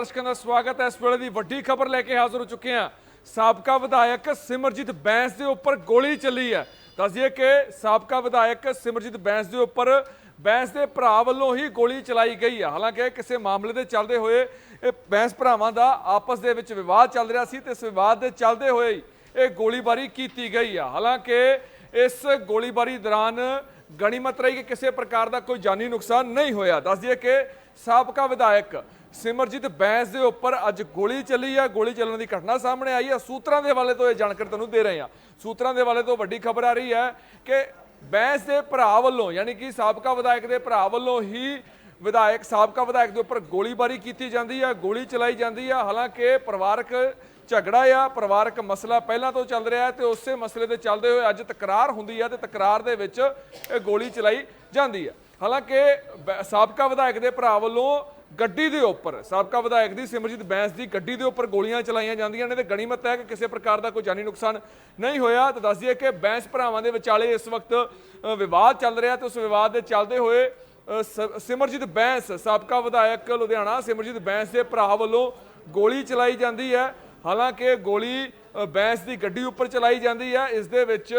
ਦਰਸ਼ਕਾਂ ਦਾ ਸਵਾਗਤ ਹੈ। ਇਸ ਵੇਲੇ ਦੀ ਵੱਡੀ ਖਬਰ ਲੈ ਕੇ ਹਾਜ਼ਰ ਹੋ ਚੁੱਕੇ ਹਾਂ। ਸਾਬਕਾ ਵਿਧਾਇਕ ਸਿਮਰਜੀਤ ਬੈਂਸ ਦੇ ਉੱਪਰ ਗੋਲੀ ਚੱਲੀ ਹੈ। ਦੱਸਦੀਏ ਕਿ ਸਾਬਕਾ ਵਿਧਾਇਕ ਸਿਮਰਜੀਤ ਬੈਂਸ ਦੇ ਉੱਪਰ ਬੈਂਸ ਦੇ ਭਰਾ ਵੱਲੋਂ ਹੀ ਗੋਲੀ ਚਲਾਈ ਗਈ ਹੈ। ਹਾਲਾਂਕਿ ਕਿਸੇ ਮਾਮਲੇ ਦੇ ਚੱਲਦੇ ਹੋਏ ਇਹ ਬੈਂਸ ਭਰਾਵਾਂ ਦਾ ਆਪਸ ਦੇ ਵਿੱਚ ਵਿਵਾਦ ਚੱਲ ਰਿਹਾ ਸੀ ਤੇ ਇਸ ਵਿਵਾਦ ਦੇ ਚੱਲਦੇ ਹੋਏ ਇਹ ਗੋਲੀਬਾਰੀ ਕੀਤੀ ਗਈ ਹੈ। ਹਾਲਾਂਕਿ ਇਸ ਗੋਲੀਬਾਰੀ ਦੌਰਾਨ ਗਣੀਮਤ ਰਹੀ ਕਿ ਕਿਸੇ ਪ੍ਰਕਾਰ ਦਾ ਕੋਈ ਜਾਨੀ ਨੁਕਸਾਨ ਨਹੀਂ ਹੋਇਆ। ਦੱਸ ਦਈਏ ਕਿ ਸਾਬਕਾ ਵਿਧਾਇਕ ਸਿਮਰਜੀਤ ਬੈਂਸ ਦੇ ਉੱਪਰ ਅੱਜ ਗੋਲੀ ਚੱਲੀ ਆ। ਗੋਲੀ ਚੱਲਣ ਦੀ ਘਟਨਾ ਸਾਹਮਣੇ ਆਈ ਹੈ ਸੂਤਰਾਂ ਦੇ ਹਵਾਲੇ ਤੋਂ ਇਹ ਜਾਣਕਾਰੀ ਤੁਹਾਨੂੰ ਦੇ ਰਹੇ ਹਾਂ ਸੂਤਰਾਂ ਦੇ ਹਵਾਲੇ ਤੋਂ ਵੱਡੀ ਖਬਰ ਆ ਰਹੀ ਹੈ ਕਿ ਬੈਂਸ ਦੇ ਭਰਾ ਵੱਲੋਂ, ਯਾਨੀ ਕਿ ਸਾਬਕਾ ਵਿਧਾਇਕ ਦੇ ਭਰਾ ਵੱਲੋਂ ਹੀ ਵਿਧਾਇਕ ਸਾਬਕਾ ਵਿਧਾਇਕ ਦੇ ਉੱਪਰ ਗੋਲੀਬਾਰੀ ਕੀਤੀ ਜਾਂਦੀ ਹੈ ਗੋਲੀ ਚਲਾਈ ਜਾਂਦੀ ਆ। ਹਾਲਾਂਕਿ ਪਰਿਵਾਰਕ ਝਗੜਾ ਆ, ਪਰਿਵਾਰਕ ਮਸਲਾ ਪਹਿਲਾਂ ਤੋਂ ਚੱਲ ਰਿਹਾ ਹੈ ਤੇ ਉਸੇ ਮਸਲੇ ਦੇ ਚੱਲਦੇ ਹੋਏ ਅੱਜ ਤਕਰਾਰ ਹੁੰਦੀ ਹੈ ਤੇ ਤਕਰਾਰ ਦੇ ਵਿੱਚ ਇਹ ਗੋਲੀ ਚਲਾਈ ਜਾਂਦੀ ਹੈ ਹਾਲਾਂਕਿ ਬ- ਸਾਬਕਾ ਵਿਧਾਇਕ ਦੇ ਭਰਾ ਵੱਲੋਂ ਗੱਡੀ ਦੇ ਉੱਪਰ, ਸਾਬਕਾ ਵਿਧਾਇਕ ਦੀ ਸਿਮਰਜੀਤ ਬੈਂਸ ਦੀ ਗੱਡੀ ਦੇ ਉੱਪਰ ਗੋਲੀਆਂ ਚਲਾਈਆਂ ਜਾਂਦੀਆਂ ਨੇ ਤੇ ਗਣੀਮਤ ਹੈ ਕਿ ਕਿਸੇ ਪ੍ਰਕਾਰ ਦਾ ਕੋਈ ਜਾਨੀ ਨੁਕਸਾਨ ਨਹੀਂ ਹੋਇਆ। ਤਾਂ ਦੱਸ ਦਈਏ ਕਿ ਬੈਂਸ ਭਰਾਵਾਂ ਦੇ ਵਿਚਾਲੇ ਇਸ ਵਕਤ ਵਿਵਾਦ ਚੱਲ ਰਿਹਾ ਤੇ ਉਸ ਵਿਵਾਦ ਦੇ ਚੱਲਦੇ ਹੋਏ ਸਿਮਰਜੀਤ ਬੈਂਸ, ਸਾਬਕਾ ਵਿਧਾਇਕ ਲੁਧਿਆਣਾ। ਸਿਮਰਜੀਤ ਬੈਂਸ ਦੇ ਭਰਾ ਵੱਲੋਂ ਗੋਲੀ ਚਲਾਈ ਜਾਂਦੀ ਹੈ। ਹਾਲਾਂਕਿ ਗੋਲੀ ਬੈਂਸ ਦੀ ਗੱਡੀ ਉੱਪਰ ਚਲਾਈ ਜਾਂਦੀ ਹੈ। ਇਸ ਦੇ ਵਿੱਚ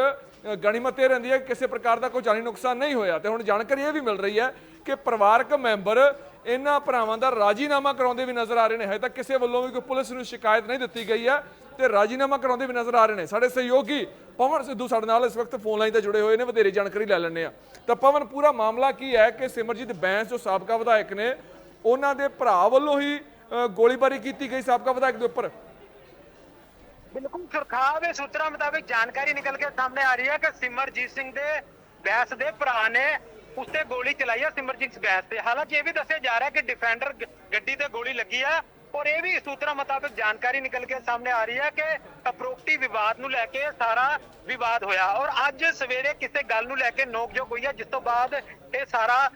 ਗਣੀਮਤ ਇਹ ਰਹਿੰਦੀ ਹੈ ਕਿਸੇ ਪ੍ਰਕਾਰ ਦਾ ਕੋਈ ਜਾਨੀ ਨੁਕਸਾਨ ਨਹੀਂ ਹੋਇਆ। ਤੇ ਹੁਣ ਜਾਣਕਾਰੀ ਇਹ ਵੀ ਮਿਲ ਰਹੀ ਹੈ ਕਿ ਪਰਿਵਾਰਕ ਮੈਂਬਰ ਇਹਨਾਂ ਭਰਾਵਾਂ ਦਾ ਰਾਜੀਨਾਮਾ ਕਰਾਉਂਦੇ ਵੀ ਨਜ਼ਰ ਆ ਰਹੇ ਨੇ। ਹਜੇ ਤੱਕ ਕਿਸੇ ਵੱਲੋਂ ਵੀ ਕੋਈ ਪੁਲਿਸ ਨੂੰ ਸ਼ਿਕਾਇਤ ਨਹੀਂ ਦਿੱਤੀ ਗਈ ਹੈ। ਤੇ ਰਾਜੀਨਾਮਾ ਕਰਾਉਂਦੇ ਵੀ ਨਜ਼ਰ ਆ ਰਹੇ ਨੇ। ਸਾਡੇ ਸਹਿਯੋਗੀ ਪਵਨ ਸਿੱਧੂ ਸਾਡੇ ਨਾਲ ਇਸ ਵਕਤ ਫੋਨ ਲਾਈਨ ਤੇ ਜੁੜੇ ਹੋਏ ਨੇ, ਵਧੇਰੇ ਜਾਣਕਾਰੀ ਲੈ ਲੈਣੇ ਆ ਤਾਂ ਪਵਨ, ਪੂਰਾ ਮਾਮਲਾ ਕੀ ਹੈ ਕਿ ਸਿਮਰਜੀਤ ਬੈਂਸ, ਜੋ ਸਾਬਕਾ ਵਿਧਾਇਕ ਨੇ, ਉਹਨਾਂ ਦੇ ਭਰਾ ਵੱਲੋਂ ਹੀ ਗੋਲੀਬਾਰੀ ਕੀਤੀ ਗਈ ਸਾਬਕਾ ਵਿਧਾਇਕ ਦੇ ਉੱਪਰ? ਬਿਲਕੁਲ ਸੁਰਖਾਬ ਦੇ ਸੂਤਰਾਂ ਮੁਤਾਬਿਕ ਜਾਣਕਾਰੀ ਨਿਕਲ ਕੇ ਸਾਹਮਣੇ ਆ ਰਹੀ ਹੈ ਕਿ ਸਿਮਰਜੀਤ ਸਿੰਘ ਦੇ, ਬੈਸ ਦੇ ਭਰਾ ਨੇ ਉਸ ਤੇ ਗੋਲੀ ਚਲਾਈ ਹੈ ਸਿਮਰਜੀਤ ਬੈਸ ਤੇ। ਹਾਲਾਂਕਿ ਇਹ ਵੀ ਦੱਸਿਆ ਜਾ ਰਿਹਾ ਕਿ ਡਿਫੈਂਡਰ ਗੱਡੀ ਤੇ ਗੋਲੀ ਲੱਗੀ ਆ ਔਰ ਇਹ ਵੀ ਸੂਤਰਾਂ ਮੁਤਾਬਿਕ ਜਾਣਕਾਰੀ ਨਿਕਲ ਕੇ ਸਾਹਮਣੇ ਆ ਰਹੀ ਹੈ ਕਿ ਅਪਰੋਕਟੀ ਵਿਵਾਦ ਨੂੰ ਲੈ ਕੇ ਸਾਰਾ ਵਿਵਾਦ ਹੋਇਆ। ਔਰ ਅੱਜ ਸਵੇਰੇ ਕਿਸੇ ਗੱਲ ਨੂੰ ਲੈ ਕੇ ਨੋਕਝੋਕ ਹੋਈ ਹੈ, ਜਿਸ ਤੋਂ ਬਾਅਦ ਇਹ ਸਾਰਾ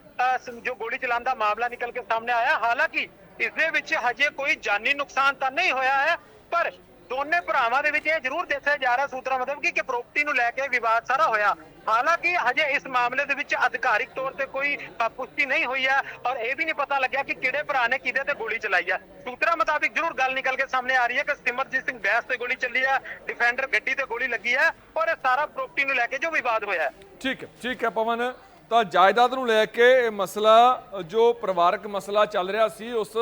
ਜੋ ਗੋਲੀ ਚਲਾਉਣ ਦਾ ਮਾਮਲਾ ਨਿਕਲ ਕੇ ਸਾਹਮਣੇ ਆਇਆ। ਹਾਲਾਂਕਿ ਇਸ ਦੇ ਵਿੱਚ ਹਜੇ ਕੋਈ ਜਾਨੀ ਨੁਕਸਾਨ ਤਾਂ ਨਹੀਂ ਹੋਇਆ ਹੈ, ਪਰ ਦੋਨੇ ਭਰਾਵਾਂ ਦੇ ਵਿੱਚ ਇਹ ਜ਼ਰੂਰ ਦੱਸਿਆ ਜਾ ਰਿਹਾ ਸੂਤਰਾਂ ਮੁਤਾਬਕ ਕਿ ਪ੍ਰਾਪਰਟੀ ਨੂੰ ਲੈ ਕੇ ਵਿਵਾਦ ਸਾਰਾ ਹੋਇਆ। ਹਾਲਾਂਕਿ ਹਜੇ ਇਸ ਮਾਮਲੇ ਦੇ ਵਿੱਚ ਅਧਿਕਾਰਿਕ ਤੌਰ ਤੇ ਕੋਈ ਪੁਸ਼ਟੀ ਨਹੀਂ ਹੋਈ ਹੈ ਔਰ ਇਹ ਵੀ ਨਹੀਂ ਪਤਾ ਲੱਗਿਆ ਕਿ ਕਿਹੜੇ ਭਰਾ ਨੇ ਕਿਹਦੇ ਤੇ ਗੋਲੀ ਚਲਾਈ ਹੈ। ਸੂਤਰਾਂ ਮੁਤਾਬਕ ਜ਼ਰੂਰ ਗੱਲ ਨਿਕਲ ਕੇ ਸਾਹਮਣੇ ਆ ਰਹੀ ਹੈ ਕਿ ਸਿਮਰਜੀਤ ਸਿੰਘ ਬੈਸ ਤੇ ਗੋਲੀ ਚੱਲੀ ਹੈ ਡਿਫੈਂਡਰ ਗੱਡੀ ਤੇ ਗੋਲੀ ਲੱਗੀ ਹੈ ਔਰ ਇਹ ਸਾਰਾ ਪ੍ਰਾਪਰਟੀ ਨੂੰ ਲੈ ਕੇ ਜੋ ਵਿਵਾਦ ਹੋਇਆ ਹੈ। ਠੀਕ ਹੈ ਠੀਕ ਹੈ ਪਵਨ। ਤਾਂ ਜਾਇਦਾਦ ਨੂੰ ਲੈ ਕੇ ਇਹ ਮਸਲਾ ਜੋ ਪਰਿਵਾਰਕ ਮਸਲਾ ਚੱਲ ਰਿਹਾ ਸੀ, ਉਸ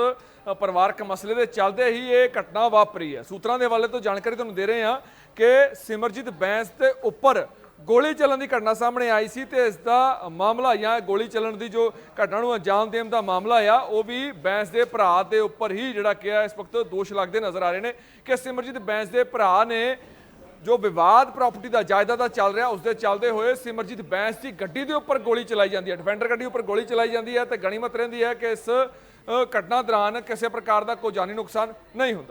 ਪਰਿਵਾਰਕ ਮਸਲੇ ਦੇ ਚੱਲਦੇ ਹੀ ਇਹ ਘਟਨਾ ਵਾਪਰੀ ਹੈ। ਸੂਤਰਾਂ ਦੇ ਹਵਾਲੇ ਤੋਂ ਜਾਣਕਾਰੀ ਤੁਹਾਨੂੰ ਦੇ ਰਹੇ ਹਾਂ ਕਿ ਸਿਮਰਜੀਤ ਬੈਂਸ ਦੇ ਉੱਪਰ ਗੋਲੀ ਚੱਲਣ ਦੀ ਘਟਨਾ ਸਾਹਮਣੇ ਆਈ ਸੀ ਤੇ ਇਸ ਦਾ ਮਾਮਲਾ ਜਾਂ ਗੋਲੀ ਚੱਲਣ ਦੀ ਜੋ ਘਟਨਾ ਨੂੰ ਅੰਜਾਮ ਦੇਣ ਦਾ ਮਾਮਲਾ ਆ, ਉਹ ਵੀ ਬੈਂਸ ਦੇ ਭਰਾ ਦੇ ਉੱਪਰ ਹੀ ਜਿਹੜਾ ਕਿਹਾ ਇਸ ਵਕਤ ਦੋਸ਼ ਲੱਗਦੇ ਨਜ਼ਰ ਆ ਰਹੇ ਨੇ ਕਿ ਸਿਮਰਜੀਤ ਬੈਂਸ ਦੇ ਭਰਾ ਨੇ ਜੋ ਵਿਵਾਦ ਪ੍ਰਾਪਰਟੀ ਦਾ, ਜਾਇਦਾਦ ਦਾ ਚੱਲ ਰਿਹਾ ਉਸ ਦੇ ਚੱਲਦੇ ਹੋਏ ਸਿਮਰਜੀਤ ਬੈਂਸ ਦੀ ਗੱਡੀ ਦੇ ਉੱਪਰ ਗੋਲੀ ਚਲਾਈ ਜਾਂਦੀ ਹੈ। ਡਿਫੈਂਡਰ ਗੱਡੀ ਉੱਪਰ ਗੋਲੀ ਚਲਾਈ ਜਾਂਦੀ ਹੈ ਤੇ ਗਣੀਮਤ ਰਹਿੰਦੀ ਹੈ ਕਿ ਇਸ ਘਟਨਾ ਦੌਰਾਨ ਕਿਸੇ ਪ੍ਰਕਾਰ ਦਾ ਕੋਈ ਜਾਨੀ ਨੁਕਸਾਨ ਨਹੀਂ ਹੁੰਦਾ।